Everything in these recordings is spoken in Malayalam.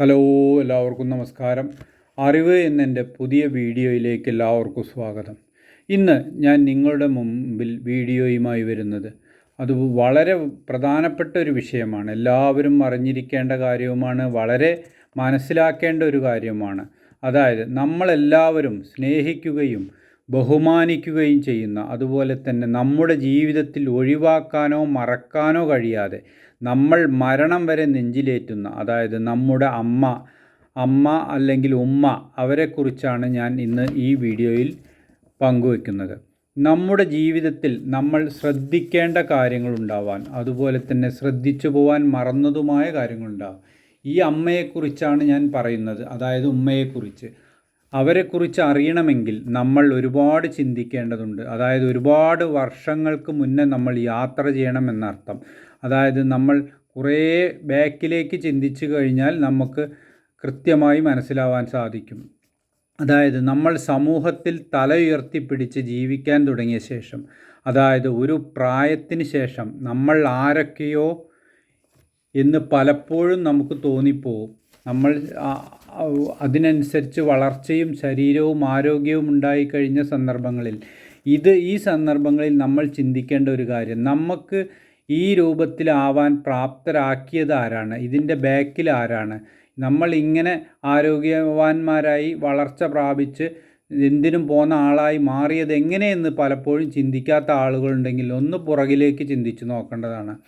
ഹലോ എല്ലാവർക്കും നമസ്കാരം. അറിവ് എന്നെന്റെ പുതിയ വീഡിയോയിലേക്ക് എല്ലാവർക്കും സ്വാഗതം. ഇന്ന് ഞാൻ നിങ്ങളുടെ മുമ്പിൽ വീഡിയോയുമായി വരുന്നത്. അത് വളരെ പ്രധാനപ്പെട്ട ഒരു വിഷയമാണ്. എല്ലാവരും അറിഞ്ഞിരിക്കേണ്ട കാര്യവുമാണ്. വളരെ മനസ്സിലാക്കേണ്ട ഒരു കാര്യമാണ്. അതായത് നമ്മളെല്ലാവരും സ്നേഹിക്കുകയും ബഹുമാനിക്കുകയും ചെയ്യുന്ന അതുപോലെ തന്നെ നമ്മുടെ ജീവിതത്തിൽ ഒഴിവാക്കാനോ മറക്കാനോ കഴിയാതെ നമ്മൾ മരണം വരെ നെഞ്ചിലേറ്റുന്ന അതായത് നമ്മുടെ അമ്മ അമ്മ അല്ലെങ്കിൽ ഉമ്മ അവരെക്കുറിച്ചാണ് ഞാൻ ഇന്ന് ഈ വീഡിയോയിൽ പങ്കുവെക്കുന്നത്. നമ്മുടെ ജീവിതത്തിൽ നമ്മൾ ശ്രദ്ധിക്കേണ്ട കാര്യങ്ങളുണ്ടാവാൻ അതുപോലെ തന്നെ ശ്രദ്ധിച്ചു പോവാൻ മറന്നതുമായ കാര്യങ്ങളുണ്ടാവും ഈ അമ്മയെക്കുറിച്ചാണ് ഞാൻ പറയുന്നത്. അതായത് ഉമ്മയെക്കുറിച്ച്. അവരെക്കുറിച്ച് അറിയണമെങ്കിൽ നമ്മൾ ഒരുപാട് ചിന്തിക്കേണ്ടതുണ്ട്. അതായത് ഒരുപാട് വർഷങ്ങൾക്ക് മുന്നേ നമ്മൾ യാത്ര ചെയ്യണം എന്നർത്ഥം. അതായത് നമ്മൾ കുറേ ബാക്കിലേക്ക് ചിന്തിച്ചു കഴിഞ്ഞാൽ നമുക്ക് കൃത്യമായി മനസ്സിലാവാൻ സാധിക്കും. അതായത് നമ്മൾ സമൂഹത്തിൽ തല ഉയർത്തിപ്പിടിച്ച് ജീവിക്കാൻ തുടങ്ങിയ ശേഷം അതായത് ഒരു പ്രായത്തിന് ശേഷം നമ്മൾ ആരൊക്കെയോ എന്ന് പലപ്പോഴും നമുക്ക് തോന്നിപ്പോവും. നമ്മൾ അതിനനുസരിച്ച് വളർച്ചയും ശരീരവും ആരോഗ്യവും ഉണ്ടായിക്കഴിഞ്ഞ സന്ദർഭങ്ങളിൽ. ഇത് ഈ സന്ദർഭങ്ങളിൽ നമ്മൾ ചിന്തിക്കേണ്ട ഒരു കാര്യം. നമുക്ക് ഈ രൂപത്തിലാവാൻ പ്രാപ്തരാക്കിയത് ആരാണ്? ഇതിന്റെ ബാക്കിൽ ആരാണ്? നമ്മൾ ഇങ്ങനെ ആരോഗ്യവാന്മാരായി വളർച്ച പ്രാപിച്ച് എന്തിനും പോകുന്ന ആളായി മാറിയത് എങ്ങനെയെന്ന് പലപ്പോഴും ചിന്തിക്കാത്ത ആളുകളുണ്ടെങ്കിൽ ഒന്ന് പുറകിലേക്ക് ചിന്തിച്ചു നോക്കേണ്ടതാണ്.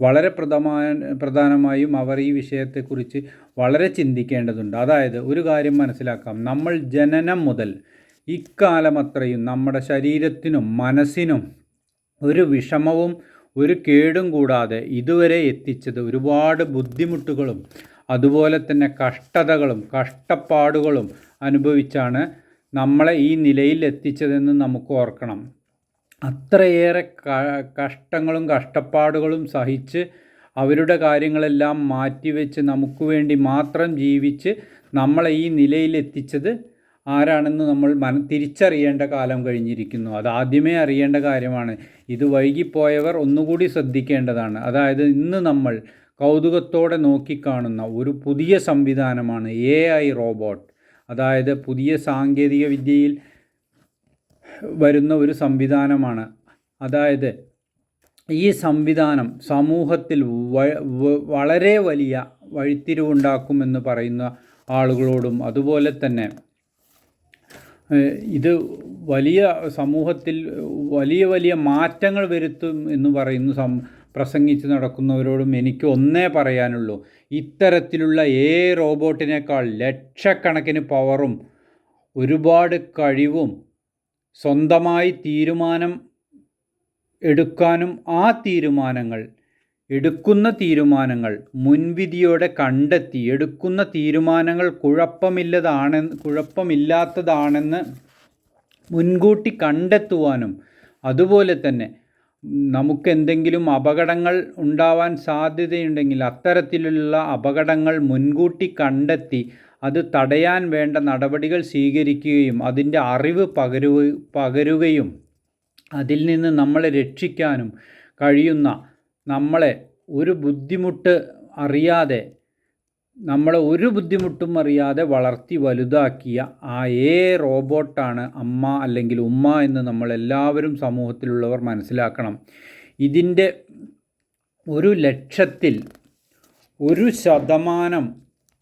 വളരെ പ്രധാന പ്രധാനമായും അവർ ഈ വിഷയത്തെക്കുറിച്ച് വളരെ ചിന്തിക്കേണ്ടതുണ്ട്. അതായത് ഒരു കാര്യം മനസ്സിലാക്കാം. നമ്മൾ ജനനം മുതൽ ഇക്കാലമത്രയും നമ്മുടെ ശരീരത്തിനും മനസ്സിനും ഒരു വിഷമവും ഒരു കേടും കൂടാതെ ഇതുവരെ എത്തിച്ചത് ഒരുപാട് ബുദ്ധിമുട്ടുകളും അതുപോലെ തന്നെ കഷ്ടതകളും കഷ്ടപ്പാടുകളും അനുഭവിച്ചാണ് നമ്മളെ ഈ നിലയിൽ എത്തിച്ചതെന്ന് നമുക്ക് ഓർക്കണം. അത്രയേറെ കഷ്ടങ്ങളും കഷ്ടപ്പാടുകളും സഹിച്ച് അവരുടെ കാര്യങ്ങളെല്ലാം മാറ്റിവെച്ച് നമുക്ക് വേണ്ടി മാത്രം ജീവിച്ച് നമ്മളെ ഈ നിലയിൽ എത്തിച്ചത് ആരാണെന്ന് നമ്മൾ മന തിരിച്ചറിയേണ്ട കാലം കഴിഞ്ഞിരിക്കുന്നു. അത് ആദ്യമേ അറിയേണ്ട കാര്യമാണ്. ഇത് വൈകിപ്പോയവർ ഒന്നുകൂടി ശ്രദ്ധിക്കേണ്ടതാണ്. അതായത് ഇന്ന് നമ്മൾ കൗതുകത്തോടെ നോക്കിക്കാണുന്ന ഒരു പുതിയ സംവിധാനമാണ് എ ഐ റോബോട്ട്. അതായത് പുതിയ സാങ്കേതിക വിദ്യയിൽ വരുന്ന ഒരു സംവിധാനമാണ്. അതായത് ഈ സംവിധാനം സമൂഹത്തിൽ വളരെ വലിയ വഴിത്തിരിവുണ്ടാക്കുമെന്ന് പറയുന്ന ആളുകളോടും അതുപോലെ തന്നെ ഇത് വലിയ സമൂഹത്തിൽ വലിയ വലിയ മാറ്റങ്ങൾ വരുത്തും എന്ന് പറയുന്ന സം പ്രസംഗിച്ച് നടക്കുന്നവരോടും എനിക്ക് ഒന്നേ പറയാനുള്ളൂ. ഇത്തരത്തിലുള്ള ഏ റോബോട്ടിനേക്കാൾ ലക്ഷക്കണക്കിന് പവറും ഒരുപാട് കഴിവും സ്വന്തമായി തീരുമാനം എടുക്കാനും ആ തീരുമാനങ്ങൾ എടുക്കുന്ന തീരുമാനങ്ങൾ മുൻവിധിയോടെ കണ്ടെത്തി എടുക്കുന്ന തീരുമാനങ്ങൾ കുഴപ്പമില്ലതാണെന്ന് കുഴപ്പമില്ലാത്തതാണെന്ന് മുൻകൂട്ടി കണ്ടെത്തുവാനും അതുപോലെ തന്നെ നമുക്കെന്തെങ്കിലും അപകടങ്ങൾ ഉണ്ടാവാൻ സാധ്യതയുണ്ടെങ്കിൽ അത്തരത്തിലുള്ള അപകടങ്ങൾ മുൻകൂട്ടി കണ്ടെത്തി അത് തടയാൻ വേണ്ട നടപടികൾ സ്വീകരിക്കുകയും അതിന്റെ അറിവ് പകരു പകരുകയും അതിൽ നിന്ന് നമ്മളെ രക്ഷിക്കാനും കഴിയുന്ന നമ്മളെ ഒരു ബുദ്ധിമുട്ട് അറിയാതെ നമ്മളെ ഒരു ബുദ്ധിമുട്ടും അറിയാതെ വളർത്തി വലുതാക്കിയ ആ ഏ റോബോട്ടാണ് അമ്മ അല്ലെങ്കിൽ ഉമ്മ എന്ന് നമ്മളെല്ലാവരും സമൂഹത്തിലുള്ളവർ മനസ്സിലാക്കണം. ഇതിന്റെ ഒരു ലക്ഷത്തിൽ ഒരു ശതമാനം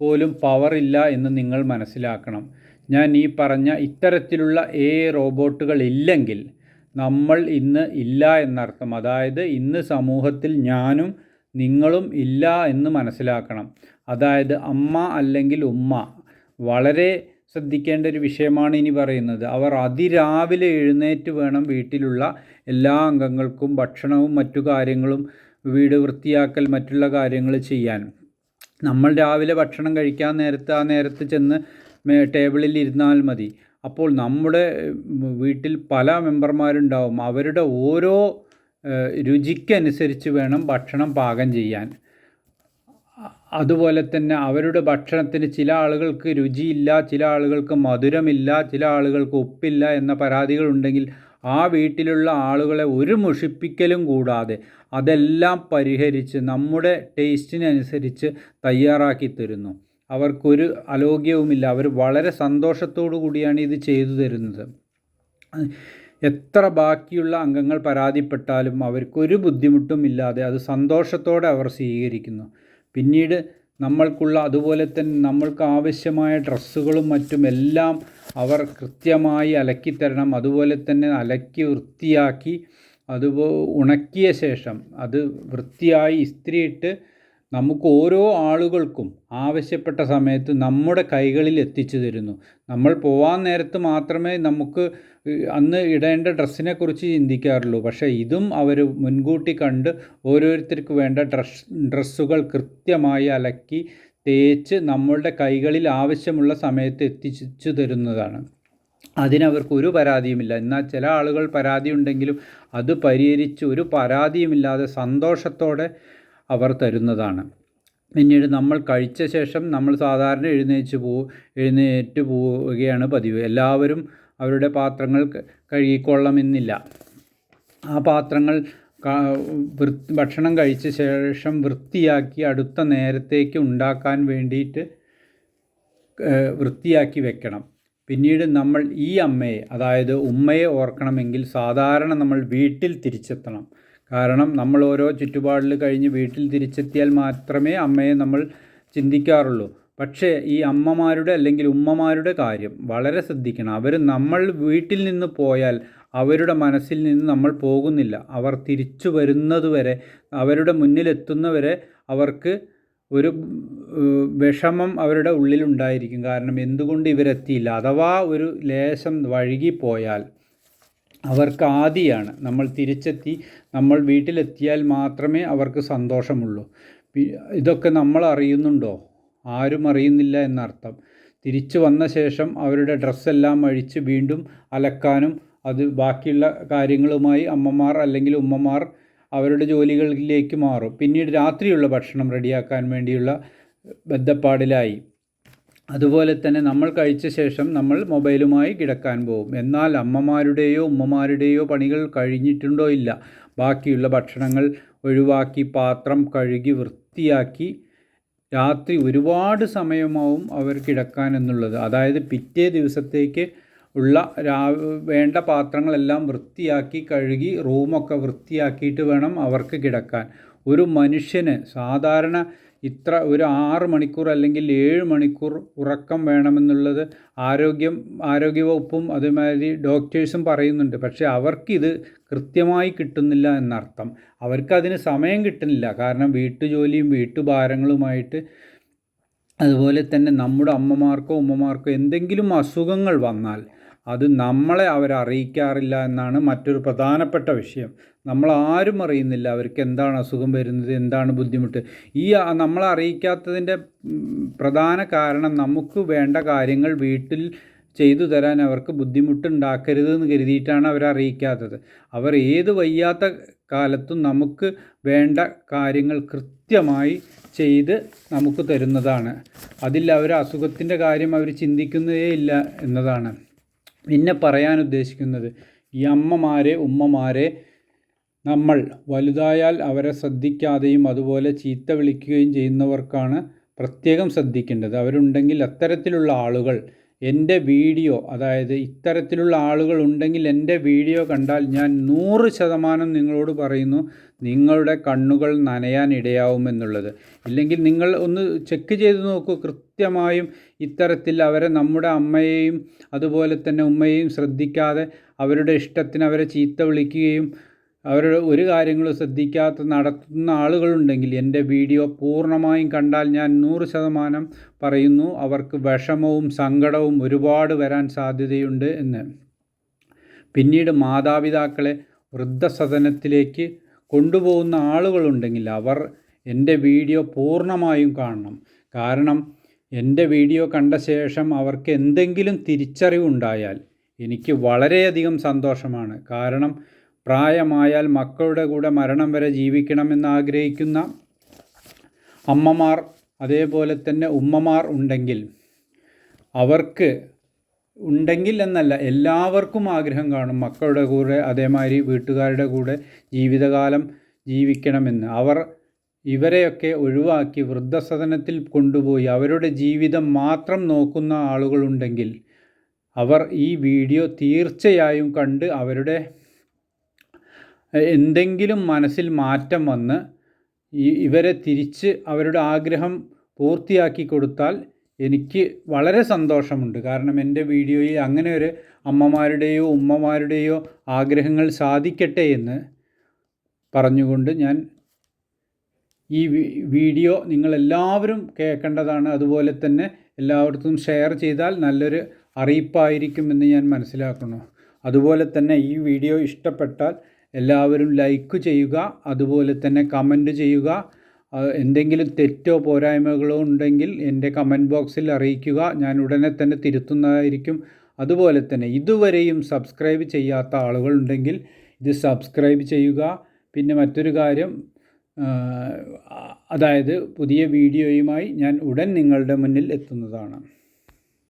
പോലും പവറില്ല എന്ന് നിങ്ങൾ മനസ്സിലാക്കണം. ഞാൻ ഈ പറഞ്ഞ ഇത്തരത്തിലുള്ള ഏ റോബോട്ടുകൾ ഇല്ലെങ്കിൽ നമ്മൾ ഇന്ന് ഇല്ല എന്നർത്ഥം. അതായത് ഇന്ന് സമൂഹത്തിൽ ഞാനും നിങ്ങളും ഇല്ല എന്ന് മനസ്സിലാക്കണം. അതായത് അമ്മ അല്ലെങ്കിൽ ഉമ്മ. വളരെ ശ്രദ്ധിക്കേണ്ട ഒരു വിഷയമാണ് ഇനി പറയുന്നത്. അവർ അതിരാവിലെ എഴുന്നേറ്റ് വേണം വീട്ടിലുള്ള എല്ലാ അംഗങ്ങൾക്കും ഭക്ഷണവും മറ്റു കാര്യങ്ങളും വീട് വൃത്തിയാക്കൽ മറ്റുള്ള കാര്യങ്ങൾ ചെയ്യാൻ. നമ്മൾ രാവിലെ ഭക്ഷണം കഴിക്കാൻ നേരത്ത് ആ നേരത്ത് ചെന്ന് ടേബിളിൽ ഇരുന്നാൽ മതി. അപ്പോൾ നമ്മുടെ വീട്ടിൽ പല മെമ്പർമാരുണ്ടാവും. അവരുടെ ഓരോ രുചിക്കനുസരിച്ച് വേണം ഭക്ഷണം പാകം ചെയ്യാൻ. അതുപോലെ തന്നെ അവരുടെ ഭക്ഷണത്തിന് ചില ആളുകൾക്ക് രുചിയില്ല ചില ആളുകൾക്ക് മധുരമില്ല ചില ആളുകൾക്ക് ഉപ്പില്ല എന്ന പരാതികളുണ്ടെങ്കിൽ ആ വീട്ടിലുള്ള ആളുകളെ ഒരു മുഷിപ്പിക്കലും കൂടാതെ അതെല്ലാം പരിഹരിച്ച് നമ്മുടെ ടേസ്റ്റിനനുസരിച്ച് തയ്യാറാക്കി തരുന്നു. അവർക്കൊരു അലോഗ്യവുമില്ല. അവർ വളരെ സന്തോഷത്തോടു കൂടിയാണ് ഇത് ചെയ്തു തരുന്നത്. എത്ര ബാക്കിയുള്ള അംഗങ്ങൾ പരാതിപ്പെട്ടാലും അവർക്കൊരു ബുദ്ധിമുട്ടും ഇല്ലാതെ അത് സന്തോഷത്തോടെ അവർ സ്വീകരിക്കുന്നു. പിന്നീട് നമ്മൾക്കുള്ള അതുപോലെ തന്നെ നമ്മൾക്ക് ആവശ്യമായ ഡ്രസ്സുകളും മറ്റും എല്ലാം അവർ കൃത്യമായി അലക്കിത്തരണം. അതുപോലെ തന്നെ അലക്കി വൃത്തിയാക്കി അതുപോ ഉണക്കിയ ശേഷം അത് വൃത്തിയായി ഇസ്തിരിയിട്ട് നമുക്ക് ഓരോ ആളുകൾക്കും ആവശ്യപ്പെട്ട സമയത്ത് നമ്മുടെ കൈകളിൽ എത്തിച്ചു തരുന്നു. നമ്മൾ പോവാൻ നേരത്ത് മാത്രമേ നമുക്ക് അന്ന് ഇടേണ്ട ഡ്രസ്സിനെ കുറിച്ച് ചിന്തിക്കാറുള്ളൂ. പക്ഷേ ഇതും അവർ മുൻകൂട്ടി കണ്ട് ഓരോരുത്തർക്ക് വേണ്ട ഡ്രസ് ഡ്രസ്സുകൾ കൃത്യമായി അലക്കി തേച്ച് നമ്മളുടെ കൈകളിൽ ആവശ്യമുള്ള സമയത്ത് എത്തിച്ചു തരുന്നതാണ്. അതിനവർക്ക് ഒരു പരാതിയുമില്ല. എന്നാൽ ചില ആളുകൾ പരാതി ഉണ്ടെങ്കിലും അത് പരിഹരിച്ച് ഒരു പരാതിയുമില്ലാതെ സന്തോഷത്തോടെ അവർ തരുന്നതാണ്. പിന്നീട് നമ്മൾ കഴിച്ച ശേഷം നമ്മൾ സാധാരണ എഴുന്നേറ്റ് പോ എഴുന്നേറ്റ് പോവുകയാണ് പതിവ്. എല്ലാവരും അവരുടെ പാത്രങ്ങൾ കഴുകിക്കൊള്ളണമെന്നില്ല. ആ പാത്രങ്ങൾ ഭക്ഷണം കഴിച്ച ശേഷം വൃത്തിയാക്കി അടുത്ത നേരത്തേക്ക് ഉണ്ടാക്കാൻ വേണ്ടിയിട്ട് വൃത്തിയാക്കി വെക്കണം. പിന്നീട് നമ്മൾ ഈ അമ്മയെ അതായത് ഉമ്മയെ ഓർക്കണമെങ്കിൽ സാധാരണ നമ്മൾ വീട്ടിൽ തിരിച്ചെത്തണം. കാരണം നമ്മൾ ഓരോ ചുറ്റുപാടിൽ കഴിഞ്ഞ് വീട്ടിൽ തിരിച്ചെത്തിയാൽ മാത്രമേ അമ്മയെ നമ്മൾ ചിന്തിക്കാറുള്ളൂ. പക്ഷേ ഈ അമ്മമാരുടെ അല്ലെങ്കിൽ ഉമ്മമാരുടെ കാര്യം വളരെ ശ്രദ്ധിക്കണം. അവർ നമ്മൾ വീട്ടിൽ നിന്ന് പോയാൽ അവരുടെ മനസ്സിൽ നിന്ന് നമ്മൾ പോകുന്നില്ല. അവർ തിരിച്ചു വരുന്നതുവരെ അവരുടെ മുന്നിലെത്തുന്നവരെ അവർക്ക് ഒരു വിഷമം അവരുടെ ഉള്ളിലുണ്ടായിരിക്കും കാരണം എന്തുകൊണ്ട് ഇവരെത്തിയില്ല? അഥവാ ഒരു ലേശം വഴുകിപ്പോയാൽ അവർക്ക് ആദിയാണ് നമ്മൾ തിരിച്ചെത്തി നമ്മൾ വീട്ടിലെത്തിയാൽ മാത്രമേ അവർക്ക് സന്തോഷമുള്ളൂ. ഇതൊക്കെ നമ്മൾ അറിയുന്നുണ്ടോ? ആരും അറിയുന്നില്ല എന്നർത്ഥം. തിരിച്ചു വന്ന ശേഷം അവരുടെ ഡ്രസ്സെല്ലാം അഴിച്ച് വീണ്ടും അലക്കാനും അത് ബാക്കിയുള്ള കാര്യങ്ങളുമായി അമ്മമാർ അല്ലെങ്കിൽ ഉമ്മമാർ അവരുടെ ജോലികളിലേക്ക് മാറും. പിന്നീട് രാത്രിയുള്ള ഭക്ഷണം റെഡിയാക്കാൻ വേണ്ടിയുള്ള ബന്ധപ്പാടിലായി അതുപോലെ തന്നെ നമ്മൾ കഴിച്ച ശേഷം നമ്മൾ മൊബൈലുമായി കിടക്കാൻ പോകും. എന്നാൽ അമ്മമാരുടെയോ ഉമ്മമാരുടെയോ പണികൾ കഴിഞ്ഞിട്ടുണ്ടോ ഇല്ല. ബാക്കിയുള്ള ഭക്ഷണങ്ങൾ ഒഴിവാക്കി പാത്രം കഴുകി വൃത്തിയാക്കി രാത്രി ഒരുപാട് സമയമാവും അവർ കിടക്കാൻ എന്നുള്ളത്. അതായത് പിറ്റേ ദിവസത്തേക്ക് ഉള്ള രാ വേണ്ട പാത്രങ്ങളെല്ലാം വൃത്തിയാക്കി കഴുകി റൂമൊക്കെ വൃത്തിയാക്കിയിട്ട് വേണം അവർക്ക് കിടക്കാൻ. ഒരു മനുഷ്യന് സാധാരണ ഇത്ര ഒരു ആറ് മണിക്കൂർ അല്ലെങ്കിൽ ഏഴ് മണിക്കൂർ ഉറക്കം വേണമെന്നുള്ളത് ആരോഗ്യം ആരോഗ്യവകുപ്പും അതേമാതിരി ഡോക്ടേഴ്സും പറയുന്നുണ്ട്. പക്ഷേ അവർക്കിത് കൃത്യമായി കിട്ടുന്നില്ല എന്നർത്ഥം. അവർക്കതിന് സമയം കിട്ടുന്നില്ല. കാരണം വീട്ടുജോലിയും വീട്ടുഭാരങ്ങളുമായിട്ട് അതുപോലെ തന്നെ നമ്മുടെ അമ്മമാർക്കോ ഉമ്മമാർക്കോ എന്തെങ്കിലും അസുഖങ്ങൾ വന്നാൽ അത് നമ്മളെ അവരറിയിക്കാറില്ല എന്നാണ് മറ്റൊരു പ്രധാനപ്പെട്ട വിഷയം. നമ്മൾ ആരും അറിയുന്നില്ല അവർക്ക് എന്താണ് അസുഖം വരുന്നത് എന്താണ് ബുദ്ധിമുട്ട്. ഈ നമ്മൾ അറിയിക്കാത്തതിന്റെ പ്രധാന കാരണം നമുക്ക് വേണ്ട കാര്യങ്ങൾ വീട്ടിൽ ചെയ്തു തരാൻ അവർക്ക് ബുദ്ധിമുട്ടുണ്ടാക്കരുത് എന്ന് കരുതിയിട്ടാണ് അവർ അറിയിക്കാത്തത്. അവർ ഏത് വയ്യാത്ത കാലത്തും നമുക്ക് വേണ്ട കാര്യങ്ങൾ കൃത്യമായി ചെയ്ത് നമുക്ക് തരുന്നതാണ്. അതിൽ അവർ അസുഖത്തിന്റെ കാര്യം അവർ ചിന്തിക്കുന്നതേ ഇല്ല എന്നതാണ്. പിന്നെ പറയാൻ ഉദ്ദേശിക്കുന്നത് ഈ അമ്മമാരെ ഉമ്മമാരെ നമ്മൾ വലുതായാൽ അവരെ ശ്രദ്ധിക്കാതെയും അതുപോലെ ചീത്ത വിളിക്കുകയും ചെയ്യുന്നവർക്കാണ് പ്രത്യേകം ശ്രദ്ധിക്കേണ്ടത്. അവരുണ്ടെങ്കിൽ അത്തരത്തിലുള്ള ആളുകൾ എന്റെ വീഡിയോ അതായത് ഇത്തരത്തിലുള്ള ആളുകൾ ഉണ്ടെങ്കിൽ എന്റെ വീഡിയോ കണ്ടാൽ ഞാൻ നൂറ് ശതമാനം നിങ്ങളോട് പറയുന്നു നിങ്ങളുടെ കണ്ണുകൾ നനയാൻ ഇടയാവുമെന്നുള്ളത് ഇല്ലെങ്കിൽ നിങ്ങൾ ഒന്ന് ചെക്ക് ചെയ്ത് നോക്കൂ കൃത്യമായും ഇത്തരത്തിൽ അവരെ നമ്മുടെ അമ്മയെയും അതുപോലെ തന്നെ ഉമ്മയെയും ശ്രദ്ധിക്കാതെ അവരുടെ ഇഷ്ടത്തിന് അവരെ ചീത്ത വിളിക്കുകയും അവരുടെ ഒരു കാര്യങ്ങളും ശ്രദ്ധിക്കാത്ത നടത്തുന്ന ആളുകളുണ്ടെങ്കിൽ എന്റെ വീഡിയോ പൂർണമായും കണ്ടാൽ ഞാൻ നൂറ് ശതമാനം പറയുന്നു. അവർക്ക് വിഷമവും സങ്കടവും ഒരുപാട് വരാൻ സാധ്യതയുണ്ട് എന്ന്. പിന്നീട് മാതാപിതാക്കളെ വൃദ്ധസദനത്തിലേക്ക് കൊണ്ടുപോകുന്ന ആളുകളുണ്ടെങ്കിൽ അവർ എന്റെ വീഡിയോ പൂർണമായും കാണണം. കാരണം എന്റെ വീഡിയോ കണ്ട ശേഷം അവർക്ക് എന്തെങ്കിലും തിരിച്ചറിവുണ്ടായാൽ എനിക്ക് വളരെയധികം സന്തോഷമാണ്. കാരണം പ്രായമായാൽ മക്കളുടെ കൂടെ മരണം വരെ ജീവിക്കണമെന്ന് ആഗ്രഹിക്കുന്ന അമ്മമാർ അതേപോലെ തന്നെ ഉമ്മമാർ ഉണ്ടെങ്കിൽ അവർക്ക് ഉണ്ടെങ്കിൽ എന്നല്ല എല്ലാവർക്കും ആഗ്രഹം കാണും മക്കളുടെ കൂടെ അതേമാതിരി വീട്ടുകാരുടെ കൂടെ ജീവിതകാലം ജീവിക്കണമെന്ന്. അവർ ഇവരെയൊക്കെ ഒഴിവാക്കി വൃദ്ധസദനത്തിൽ കൊണ്ടുപോയി അവരുടെ ജീവിതം മാത്രം നോക്കുന്ന ആളുകളുണ്ടെങ്കിൽ അവർ ഈ വീഡിയോ തീർച്ചയായും കണ്ട് അവരുടെ എന്തെങ്കിലും മനസ്സിൽ മാറ്റം വന്ന് ഇവരെ തിരിച്ച് അവരുടെ ആഗ്രഹം പൂർത്തിയാക്കി കൊടുത്താൽ എനിക്ക് വളരെ സന്തോഷമുണ്ട്. കാരണം എന്റെ വീഡിയോയിൽ അങ്ങനെ ഒരു അമ്മമാരുടെയോ ഉമ്മമാരുടെയോ ആഗ്രഹങ്ങൾ സാധിക്കട്ടെ എന്ന് പറഞ്ഞുകൊണ്ട് ഞാൻ ഈ വീഡിയോ നിങ്ങളെല്ലാവരും കേൾക്കേണ്ടതാണ്. അതുപോലെ തന്നെ എല്ലായിടത്തും ഷെയർ ചെയ്താൽ നല്ലൊരു അറിയിപ്പായിരിക്കുമെന്ന് ഞാൻ മനസ്സിലാക്കുന്നു. അതുപോലെ തന്നെ ഈ വീഡിയോ ഇഷ്ടപ്പെട്ടാൽ എല്ലാവരും ലൈക്ക് ചെയ്യുക അതുപോലെ തന്നെ കമന്റ് ചെയ്യുക. എന്തെങ്കിലും തെറ്റോ പോരായ്മകളോ ഉണ്ടെങ്കിൽ എന്റെ കമന്റ് ബോക്സിൽ അറിയിക്കുക. ഞാൻ ഉടനെ തന്നെ തിരുത്തുന്നതായിരിക്കും. അതുപോലെ തന്നെ ഇതുവരെയും സബ്സ്ക്രൈബ് ചെയ്യാത്ത ആളുകളുണ്ടെങ്കിൽ ഇത് സബ്സ്ക്രൈബ് ചെയ്യുക. പിന്നെ മറ്റൊരു കാര്യം അതായത് പുതിയ വീഡിയോയുമായി ഞാൻ ഉടൻ നിങ്ങളുടെ മുന്നിൽ എത്തുന്നതാണ്.